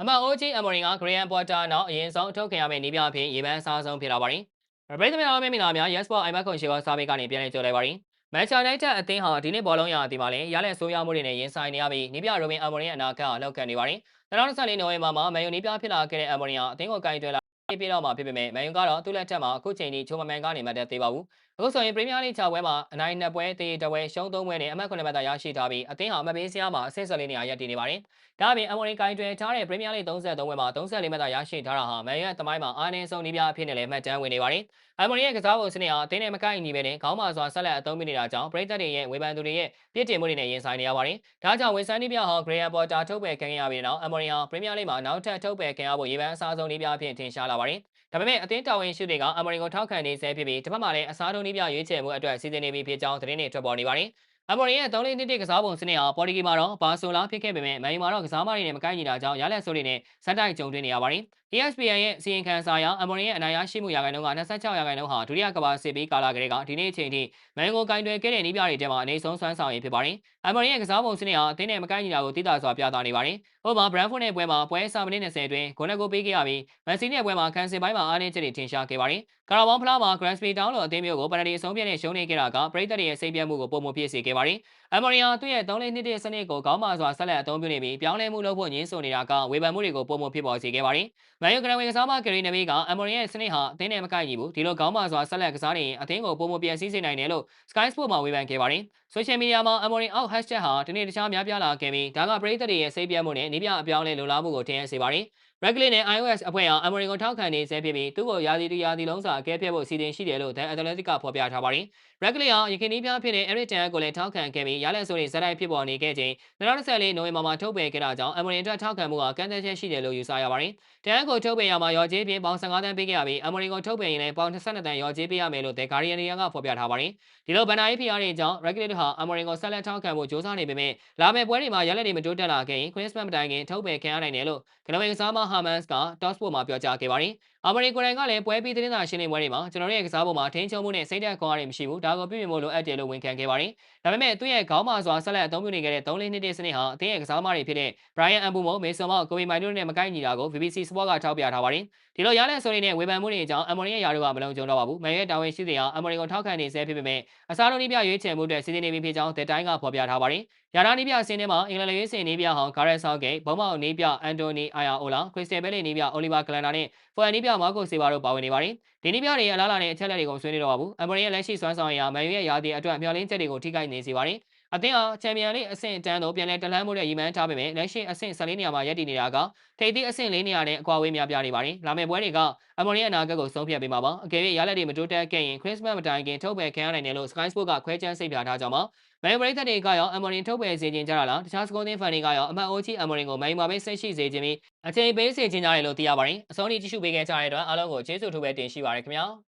အမတ်အိုဂျီအမေရိကဂရီယန်ပေါ်တာနောက်အရင်ဆုံးအထုတ်ခံရမယ့်နေပြအဖြစ်ရေပန်းအစားဆုံးဖြစ်လာပါတယ်။ပြည်သူများအားမင်္ဂလာများ Yes Sport IMAX ခွန်ရှိပါစာပေကနေပြန်လည်ကြိုလိုက်ပါတယ်။မန်ချက်ယူနိုက်တက်အသင်းဟာဒီနေ့ဘောလုံးရအသင်းမှာလည်းရလက်ဆိုးရမှုတွေနဲ့ရင်ဆိုင်နေရပြီးနေပြရိုဘင်အမေရိကအနာဂတ်အလောက်ကန်နေပါတယ်။2024နိုဝင်ဘာမှာမန်ယူနေပြဖြစ်လာခဲ့တဲ့အမေရိကအသင်းကိုကင်တွယ်လာ ပြတော့မှာဖြစ်ပေမဲ့မန်ယူကတော့သူ့လက်ထက်မှာအခုချိန်ထိချိုမမန်ကနေမှတ်တဲ့သေးပါဘူး။အခုဆိုရင်ပရီးမီးယားလိ6ပွဲမှာအနိုင်2ပွဲတေးတပွဲရှုံး3ပွဲနဲ့အမှတ်9မှတ်သာရရှိထားပြီးအသင်းဟာအမှတ်ပေးစရာမှာအဆင့်14နေရာရပ်တည်နေပါတယ်။ဒါ့အပြင်အမေရိကန်တွင်ထားတဲ့ပရီးမီးယားလိ33ပွဲမှာ34မှတ်သာရရှိထားတာဟာမန်ယူရဲ့တမိုင်းမှာအားနည်းဆုံးနေပြအဖြစ်နဲ့လည်းမှတ်တမ်းဝင်နေပါတယ်။အမေရိကန်ကစားပုံစနစ်ဟာအသင်းနဲ့မကိုက်ညီပဲနဲ့ခေါင်းမာစွာဆက်လက်အသုံးပြုနေတာကြောင့်ပရိသတ်တွေရဲ့ဝေဖန်သူတွေရဲ့ပြစ်တင်မှုတွေနဲ့ရင်ဆိုင်နေရပါတယ်။ဒါကြောင့်ဝီဆန်နီပြဟောဂရီယန်ပေါ်တာထုတ်ပယ်ခံရပြီးနောက်အမေရိကန်ပရီးမီးယားလိမှာနောက်ထပ်ထုတ်ပယ်ခံရဖို့ရေပန်းအစားဆုံးနေပြအဖြစ်ထင်ရှားလာပါတယ်။ဒါပေမဲ့အသင်းတာဝန်ရှိတွေကအမေရိကန်ထောက်ခံနေဆဲဖြစ်ပြီးတစ်ဖက်မှာလည်းအစားထိုးနည်းပြရွေးချယ်မှုအတွက်စီစဉ်နေပြီဖြစ်ကြောင်းသတင်းတွေထွက်ပေါ်နေပါတယ်။ အမေရိကန်3လေးနှစ်တကစားပုံစနစ်ဟာပေါ်တီဂီမှာတော့ဘာဆိုလာဖြစ်ခဲ့ပေမဲ့မန်ယူမှာတော့ကစားမတွေနဲ့မကိုက်ညီတာကြောင့်ရလက်ဆိုးတွေနဲ့စက်တိုက်ကြုံတွေ့နေရပါတယ်။ ESPN ရဲ့စီရင်ခံစာအရအမေရိကန်အနိုင်ရရှိမှုရာခိုင်နှုန်းက26ရာခိုင်နှုန်းဟာဒုတိယကမ္ဘာစစ်ပြီးကာလကလေးကဒီနေ့အချိန်ထိမန်ကိုကင်တွယ်ခဲ့တဲ့နည်းပြတွေထဲမှာအနေဆုံးဆွမ်းဆောင်ရည်ဖြစ်ပါတယ်။အမေရိကန်ကစားပုံစနစ်ဟာအသင်းနဲ့မကိုက်ညီတာကိုသိသာစွာပြသနေပါတယ်။ဥပမာဘရန်ဖို့နဲ့ပွဲမှာပွဲစာမိနစ်20အတွင်းဂိုးနဲ့ကိုပေးခဲ့ရပြီးမန်စီနဲ့ပွဲမှာကန်စင်ပိုင်းမှာအားနည်းချက်တွေထင်ရှားခဲ့ပါတယ်။ ကာရာဘောင်ဖလားမှာ Grand Prix တောင်းလို့အသင်းမျိုးကိုပနဒီအဆုံးပြည့်နဲ့ရှုံးနေခဲ့တာကပရိသတ်တွေရဲ့စိတ်ပြတ်မှုကိုပုံမဖြစ်စေခဲ့ပါတယ်။အမေရိကန်သူ့ရဲ့3လေးနှစ်တစနစ်ကိုကောင်းမစွာဆက်လက်အသုံးပြုနေပြီးပြောင်းလဲမှုလုပ်ဖို့ညှင်းဆိုနေတာကဝေဖန်မှုတွေကိုပုံမဖြစ်ပေါ်စေခဲ့ပါတယ်။မန်ယူဂရန်ဝေကစားမဂရီနမီကအမေရိကန်ရဲ့စနစ်ဟာအသင်းနဲ့မကိုက်ညီဘူးဒီလိုကောင်းမစွာဆက်လက်ကစားနေရင်အသင်းကိုပုံမပြန်စည်းစေနိုင်တယ်လို့ Sky Sport မှာဝေဖန်ခဲ့ပါတယ်။ Social Media မှာ Amorin Out Hashtag ဟာဒီနေ့တခြားများပြားလာခဲ့ပြီးဒါကပရိသတ်တွေရဲ့စိတ်ပြတ်မှုနဲ့နေပြအပြောင်းလဲလိုလားမှုကိုထင်ဟပ်စေပါတယ်။ Regley နဲ့ iOS အဖွဲ့ဟာ Amorin ကိုထောက်ခံနေဆဲဖြစ်ပြီးသူ့ကိုရာသီတရာသီလုံးစာအကဲဖြတ်ဖို့စီစဉ်ရှိတယ်လို့ The Athletic ကဖော်ပြထားပါတယ်။ Regley ဟာရခိုင်နီးပြဖြစ်တဲ့ Eric Ten ကိုလည်းထောက်ခံခဲ့ပြီးရလက်ဆိုးတွေဇက်တိုက်ဖြစ်ပေါ်နေခဲ့ချိန်2024နိုဝင်ဘာမှာထုတ်ပယ်ခဲ့တာကြောင့် Amorin အတွက်ထောက်ခံမှုကကန့်သက်ချက်ရှိတယ်လို့ယူဆရပါတယ်။ Ten ကိုထုတ်ပယ်ရမှာရော်ကြေးပြင်ပေါင်15တန်းပေးခဲ့ရပြီး Amorin ကိုထုတ်ပယ်ရင်လည်းပေါင်22တန်းရော်ကြေးပေးရမယ်လို့ The Guardian ကဖော်ပြထားပါတယ်။ဒီလိုဗန်နာရေးဖိအားတွေကြောင့် Regley ဟာ Amorin ကိုဆက်လက်ထောက်ခံဖို့ကြိုးစားနေပေမဲ့လာမယ့်ပွဲတွေမှာရလက်တွေမတိုးတက်လာခဲ့ရင် Christmas မတိုင်ခင်ထုတ်ပယ်ခံရနိုင်တယ်လို့ကနဝေကစားမ Hermans က Talksport မှာပြောကြားခဲ့ပါတယ်။အာမရီကိုရိုင်ကလည်းပွဲပြီးသတင်းစာရှင်းလင်းပွဲတွေမှာကျွန်တော်ရဲ့ကစားပုံမှာထင်းချုံမှုနဲ့စိတ်သက်ခွန်အားတွေမရှိဘူး။ဒါကိုပြည့်မြင်ဖို့လိုအပ်တယ်လို့ဝန်ခံခဲ့ပါတယ်။ဒါပေမဲ့သူ့ရဲ့ခေါင်းမာစွာဆက်လက်အသုံးပြုနေခဲ့တဲ့3လေးနှစ်တည်းစနစ်ဟာအသင်းရဲ့ကစားမတွေဖြစ်တဲ့ Brian Ambumo, Mason Mount, Kobe Mainoo နဲ့မကိုက်ညီတာကို BBC Sport ကထောက်ပြထားပါတယ်။ဒီလိုရတဲ့ဆိုရင်နဲ့ဝေဖန်မှုတွေအကြောင်းအမေရိရဲ့ယာတို့ကမလုံခြုံတော့ပါဘူး။မန်ရဲ့တာဝန်ရှိသူဟာအမေရိကိုထောက်ခံနေဆဲဖြစ်ပေမဲ့အစားထိုးနည်းပြရွေးချယ်မှုအတွက်စီစဉ်နေပြီဖြစ်ကြောင်း The Times ကဖော်ပြထားပါတယ်။ ယာနာနီးပြအစင်းထဲမှာအင်္ဂလန်ရွေးစင်နီးပြဟောင်းဂါရက်ဆော့ဂိတ်ဘုံမောက်နီးပြအန်တိုနီအိုင်ယာအိုလာခရစ္စတယ်ဘဲလီနီးပြအိုလီဗာကလန်နာနဲ့ဖွယ်နီးပြမာကိုဆေဘာတို့ပါဝင်နေပါတယ်။ဒီနီးပြတွေရဲ့အလားအလာနဲ့အချက်လက်တွေကိုဆွေးနွေးတော့ပါဘူး။အမေရိရဲ့လက်ရှိစွမ်းဆောင်ရည်ဟာမန်ယူရဲ့ယာတီအတွက်မျှော်လင့်ချက်တွေကိုထိခိုက်နေစေပါတယ်။ အသင်းဟာချန်ပီယံလိအဆင့်အတန်းသို့ပြန်လည်တလန်းမှုနဲ့ရည်မှန်းထားပေမဲ့လက်ရှိအဆင့်14နေရာမှာရပ်တည်နေတာကထိပ်သီးအဆင့်4နေရာနဲ့အကွာအဝေးများပြားနေပါတယ်။လာမယ့်ပွဲတွေကအမေရိရဲ့အနာဂတ်ကိုဆုံးဖြတ်ပေးမှာပါ။အကယ်၍ရလက်တွေမတိုးတက်ခဲ့ရင်ခရစ်စမတ်မတိုင်ခင်ထုတ်ပယ်ခံရနိုင်တယ်လို့ Sky Sport ကခွဲချမ်းစိတ်ပြထားကြောင်းပါ။မန်ယူပရိသတ်တွေကရောအမေရိထုတ်ပယ်စေခြင်းကြတာလားတခြားစကောသင်းဖန်တွေကရောအမှတ်အိုချီအမေရိကိုမန်ယူမှာပဲဆက်ရှိစေခြင်းပြီးအချိန်ပေးစေခြင်းကြတယ်လို့သိရပါတယ်။အစောနေ့ကြည့်ရှုပေးခဲ့ကြတဲ့အတွက်အားလုံးကိုကျေးဇူးထူးပဲတင်ရှိပါရခင်ဗျာ။